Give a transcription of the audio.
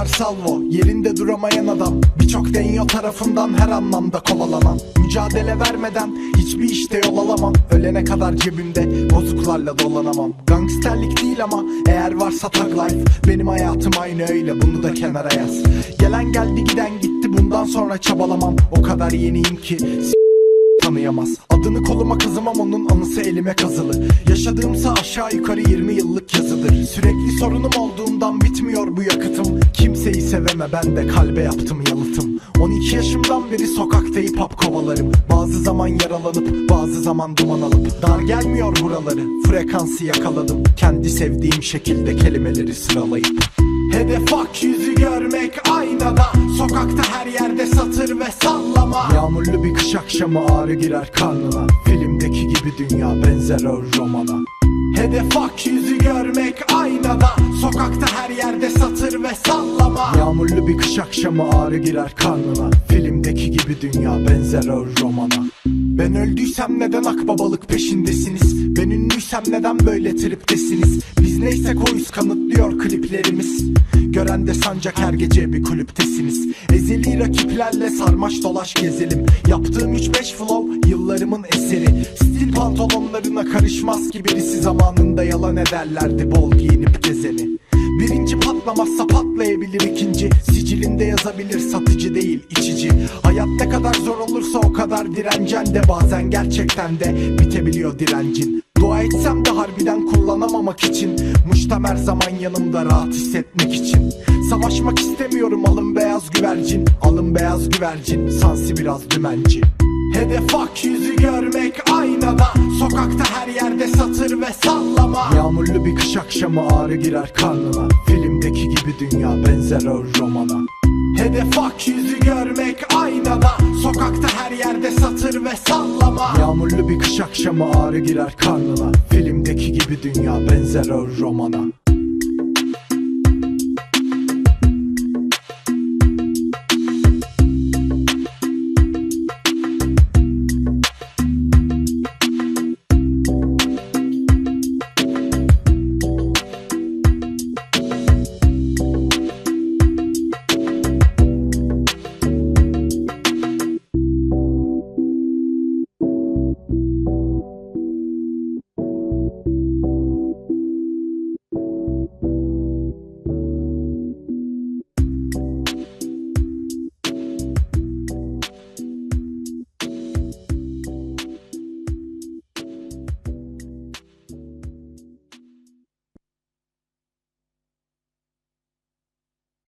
Star Salvo yerinde duramayan adam. Birçok denyo tarafından her anlamda kovalanan. Mücadele vermeden hiçbir işte yol alamam. Ölene kadar cebimde bozuklarla dolanamam. Gangsterlik değil ama eğer varsa tag life. Benim hayatım aynı öyle bunu da kenara yaz. Gelen geldi giden gitti bundan sonra çabalamam. O kadar yeniyim ki tanıyamaz. Adını koluma kazımam onun anısı elime kazılı. Yaşadığımsa aşağı yukarı 20 yıllık yazıdır. Sürekli sorunum olduğundan bitmiyor bu yakıtım seveme ben de kalbe yaptım yalıtım. 12 yaşımdan beri sokakta hip hop kovalarım. Bazı zaman yaralanıp bazı zaman duman alıp. Dar gelmiyor buraları frekansı yakaladım. Kendi sevdiğim şekilde kelimeleri sıralayıp. Hedef hak yüzü görmek aynada. Sokakta her yerde satır ve sallama. Yağmurlu bir kış akşamı ağrı girer karnına. Filmdeki gibi dünya benzer o romana. Hedef hak yüzü görmek aynada. Sokakta her yerde satır ve sallama Yağmurlu bir kış akşamı ağrı girer karnına. Filmdeki gibi dünya benzer o romana. Ben öldüysem neden akbabalık peşindesiniz? Ben ünlüysem neden böyle triptesiniz? Biz neyse koyuz kanıtlıyor kliplerimiz. Gören de sancak her gece bir kulüptesiniz. Ezeli rakiplerle sarmaş dolaş gezelim. Yaptığım 3-5 flow yıllarımın eseri. Stil pantolonlarına karışmaz ki birisi zamanında yalan ederlerdi bol giyinip gezeni Birinci patlamazsa patlayabilir ikinci. Sicilinde yazabilir satıcı değil içici. Hayat ne kadar zor olursa o kadar direncen de Bazen gerçekten de bitebiliyor direncin. Dua etsem de harbiden kullanamamak için Muştam her zaman yanımda rahat hissetmek için. Savaşmak istemiyorum alın beyaz güvercin Alın beyaz güvercin sansi biraz dümenci. Hedef hak yüzü görmek aynada Sokakta her yerde satır ve sallama. Yağmurlu bir kış akşamı ağrı girer karnına. Filmdeki gibi dünya benzer o romana. Hedef hak yüzü görmek aynada. Sokakta her yerde satır ve sallama. Yağmurlu bir kış akşamı ağrı girer karnına. Filmdeki gibi dünya benzer o romana